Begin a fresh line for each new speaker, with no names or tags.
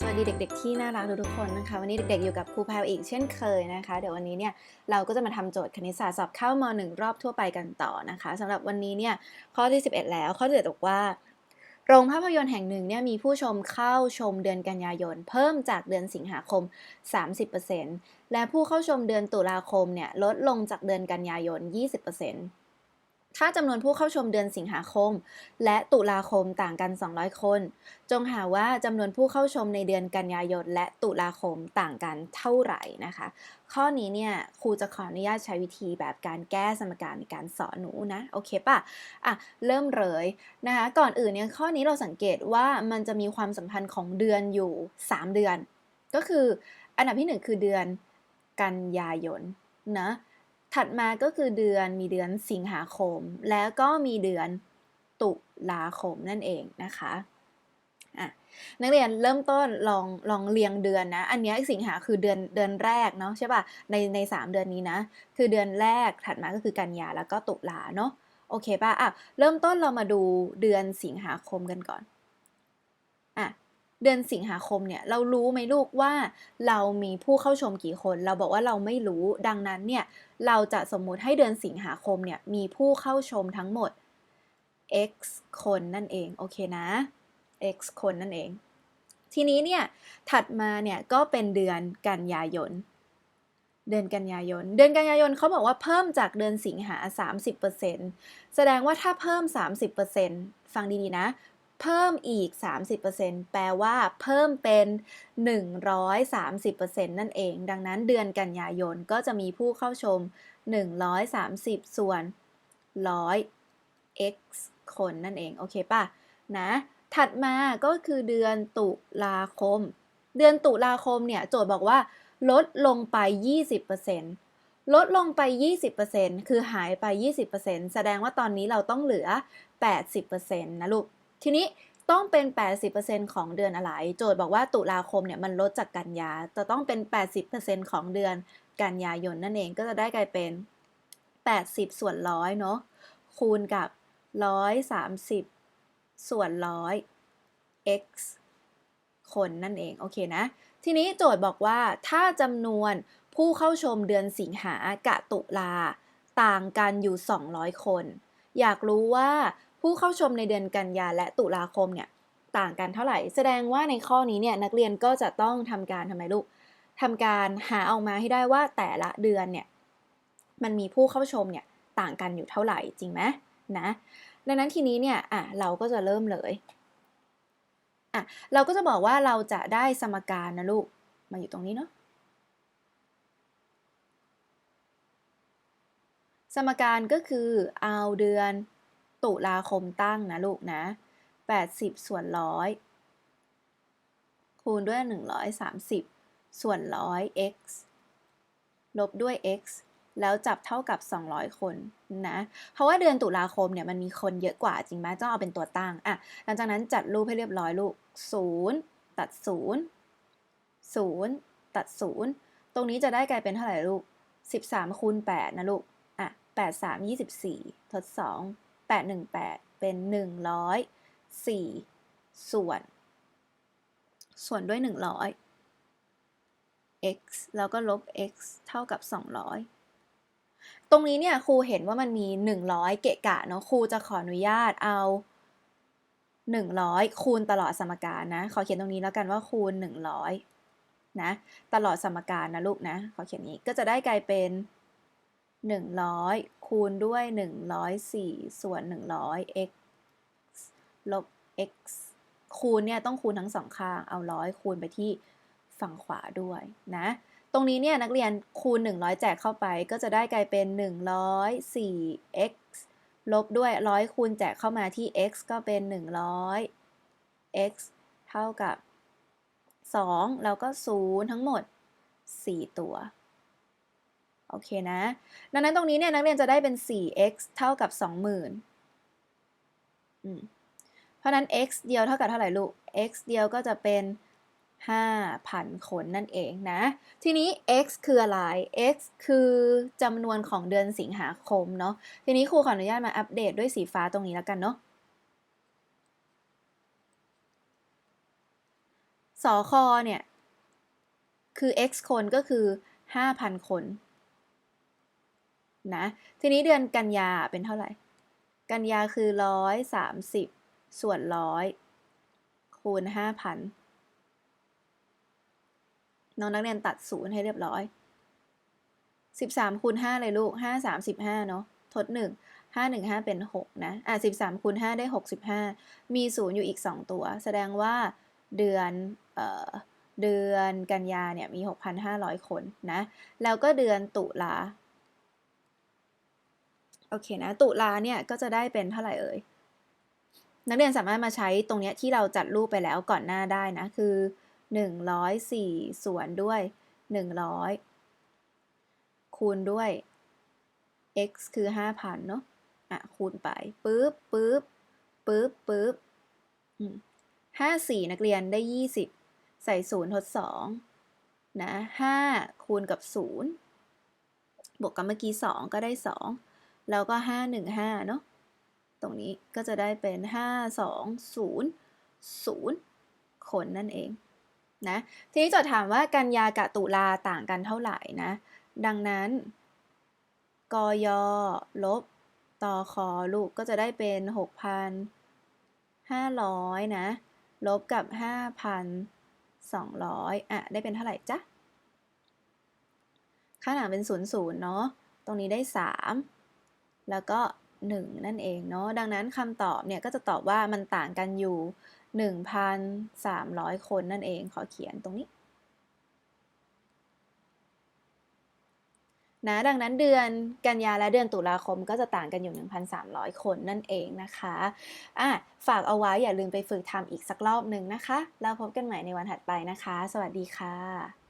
สวัสดีเด็ก ๆ ที่น่ารักทุกๆคนนะคะ วันนี้เด็ก ๆ อยู่กับครูแพลอีกเช่นเคยนะคะ เดี๋ยววันนี้เนี่ยเราก็จะมาทำโจทย์คณิตศาสตร์สอบเข้าม1รอบทั่วไปกันต่อนะคะสำหรับวันนี้เนี่ยข้อที่ 11 แล้วข้อที่11บอกว่า โรงภาพยนตร์แห่งหนึ่งเนี่ยมีผู้ชมเข้าชมเดือนกันยายน เพิ่มจากเดือนสิงหาคม 30%และผู้เข้าชมเดือนตุลาคมเนี่ยลดลงจากเดือนกันยายน 20% ถ้าจำนวนผู้เข้าชมเดือนสิงหาคม และตุลาคมต่างกัน 200 คน จงหาว่าจำนวนผู้เข้าชมในเดือนกันยายนและตุลาคมต่างกันเท่าไหร่นะคะ ข้อนี้เนี่ยครูจะขออนุญาตใช้วิธีแบบการแก้สมการในการสอนหนูนะ โอเคปะอะ เริ่มเลยนะคะ ก่อนอื่นเนี่ยข้อนี้เราสังเกตว่ามันจะมีความสัมพันธ์ของเดือนอยู่ 3 เดือน ก็คืออันดับที่ 1 คือเดือนกันยายนนะ ถัดมาก็คือเดือนมีเดือนสิงหาคม แล้วก็มีเดือนตุลาคมนั่นเองนะคะะนักเรียนเริ่มต้นลองลองเรียงเดือนนะ อันนี้สิงหาคือเดือนเดือนแรกเนาะใช่ป่ะ ในในสามเดือนนี้นะ คือเดือนแรกถัดมาก็คือกันยาแล้วก็ตุลาเนาะ โอเคป่ะ อะ เริ่มต้นเรามาดูเดือนสิงหาคมกันก่อน อะ เดือนสิงหาคมเนี่ยเรารู้ไหมลูกว่าเรามีผู้เข้าชมกี่คน เราบอกว่าเราไม่รู้ดังนั้นเนี่ยเราจะสมมุติให้เดือนสิงหาคมเนี่ยมีผู้เข้าชมทั้งหมด x คนนั่นเองโอเคนะ x คนนั่นเอง ทีนี้เนี่ยถัดมาเนี่ยก็เป็นเดือนกันยายน เดือนกันยายน เดือนกันยายนเขาบอกว่าเพิ่มจากเดือนสิงหา 30%แสดงว่าถ้าเพิ่ม 30%ฟังดีๆนะ เพิ่มอีก 30%แปลว่าเพิ่มเป็น 130%นั่นเอง ดังนั้นเดือนกันยายนก็จะมีผู้เข้าชม 130 ส่วน 100 x คนนั่นเอง โอเคป่ะ นะ ถัดมาก็คือเดือนตุลาคม เดือนตุลาคมเนี่ย โจทย์บอกว่า ลดลงไป 20%ลดลงไป 20%คือหายไป 20%แสดงว่าตอนนี้เราต้องเหลือ 80%นะลูก ทีนี้ต้องเป็น 80%ของเดือนอะไร โจทย์บอกว่าตุลาคมเนี่ยมันลดจากกันยา จะต้องเป็น 80%ของเดือนกันยายนนั่นเองก็จะได้กลายเป็น 80 ส่วนร้อยเนาะคูณกับ 130 ส่วนร้อย x คนนั่นเอง โอเคนะ ทีนี้โจทย์บอกว่าถ้าจำนวนผู้เข้าชมเดือนสิงหากะตุลา ต่างกันอยู่ 200 คน อยากรู้ว่า ผู้เข้าชมในเดือนกันยาและตุลาคมเนี่ยต่างกันเท่าไหร่ แสดงว่าในข้อนี้เนี่ยนักเรียนก็จะต้องทำการทำไมลูกทำการหาออกมาให้ได้ว่าแต่ละเดือนเนี่ยมันมีผู้เข้าชมเนี่ยต่างกันอยู่เท่าไหร่จริงไหมนะดังนั้นทีนี้เนี่ยอะเราก็จะเริ่มเลยอะเราก็จะบอกว่าเราจะได้สมการนะลูกมาอยู่ตรงนี้เนาะสมการก็คือเอาเดือน ตุลาคมตั้งนะลูกนะ 80 ส่วนร้อยคูณด้วย 130 ส่วนร้อย x ลบด้วย x แล้วจับเท่ากับ 200 คนนะ เพราะว่าเดือนตุลาคมเนี่ยมันมีคนเยอะกว่าจริงไหมต้องเอาเป็นตัวตั้งอะหลังจากนั้นจัดรูปให้เรียบร้อยลูก 0 ตัด 0 0 ตัด 0 ตรงนี้จะได้กลายเป็นเท่าไหร่ลูก 13คูณ8นะลูกอะ8 3 24 ทด 2 8 1 8 เป็น 104 ส่วน ส่วนด้วย 100 x แล้วก็ลบ x เท่ากับ 200 ตรงนี้เนี่ยครูเห็นว่ามันมี 100 เกะกะเนาะครูจะขออนุญาตเอา 100 คูณตลอดสมการนะ ขอเขียนตรงนี้แล้วกันว่าคูณ 100 นะ ตลอดสมการนะลูกนะ ขอเขียนนี้ก็จะได้กลายเป็น 100 คูณด้วย 104 ส่วน 100 x ลบ x คูณเนี่ยต้องคูณทั้งสองข้าง เอาร้อยคูณไปที่ฝั่งขวาด้วยนะ ตรงนี้เนี่ยนักเรียนคูณ 100 แจกเข้าไปก็จะได้กลายเป็น 104 x ลบด้วย 100 คูณแจกเข้ามาที่ x ก็เป็น 100 x เท่ากับ 2 แล้วก็ 0 ทั้งหมด 4 ตัว โอเคนะ ดังนั้นตรงนี้เนี่ยนักเรียนจะได้เป็น 4x เท่ากับ 20,000อืมเพราะนั้น x เดียวเท่ากับเท่าไหร่ลูก x เดียวก็จะเป็น 5,000 คนนั่นเองนะ ทีนี้ x คืออะไร x คือจำนวนของเดือนสิงหาคมเนาะ ทีนี้ครูขออนุญาตมาอัปเดตด้วยสีฟ้าตรงนี้แล้วกันเนาะสอคอเนี่ย คือ x คนก็คือ 5,000 คน นะ ทีนี้เดือนกันยาเป็นเท่าไหร่ กันยาคือ130ส่วน100คูณ5,000น้องนักเรียนตัดศูนย์ให้เรียบร้อย13คูณ5เลยลูก5 35เนาะทด1 5 1 5เป็น6นะ อะ13คูณ5ได้65มี0อยู่อีก2ตัว แสดงว่าเดือนเอ่อเดือนกันยาเนี่ยมี 6,500 คนนะ แล้วก็เดือนตุลา โอเคนะ ตุลาเนี่ยก็จะได้เป็นเท่าไหร่เอ่ย นักเรียนสามารถมาใช้ตรงเนี้ยที่เราจัดรูปไปแล้วก่อนหน้าได้นะ คือ 104 ส่วนด้วย 100 คูณด้วย x คือ 5,000 เนาะอะ คูณไปปึ๊บปึ๊บปึ๊บปึ๊บห้าสี่นักเรียนได้ 20 ใส่ศูนย์ทดสองนะห้าคูณกับศูนย์บวกกับเมื่อกี้สองก็ได้สอง แล้วก็ห้าหนึ่งห้าเนาะ ตรงนี้ก็จะได้เป็นห้าสองศูนย์ศูนย์คนนั่นเองนะ ทีนี้โจทย์ถามว่ากันยากับตุลาต่างกันเท่าไหร่นะ ดังนั้น กยลบตอคอลูกก็จะได้เป็น 6,500 นะ ลบกับ 5,200 อะ ได้เป็นเท่าไหร่จ๊ะข้างหลังเป็น 0 0 เนาะ ตรงนี้ได้ 3 แล้วก็ 1 นั่นเองเนาะดังนั้นคำตอบเนี่ยก็จะตอบว่ามันต่างกันอยู่ 1,300 คนนั่นเองขอเขียนตรงนี้นะดังนั้นเดือนกันยาและเดือนตุลาคมก็จะต่างกันอยู่ 1,300 คนนั่นเองนะคะอะฝากเอาไว้อย่าลืมไปฝึกทำอีกสักรอบหนึ่งนะคะ แล้วพบกันใหม่ในวันถัดไปนะคะ สวัสดีค่ะ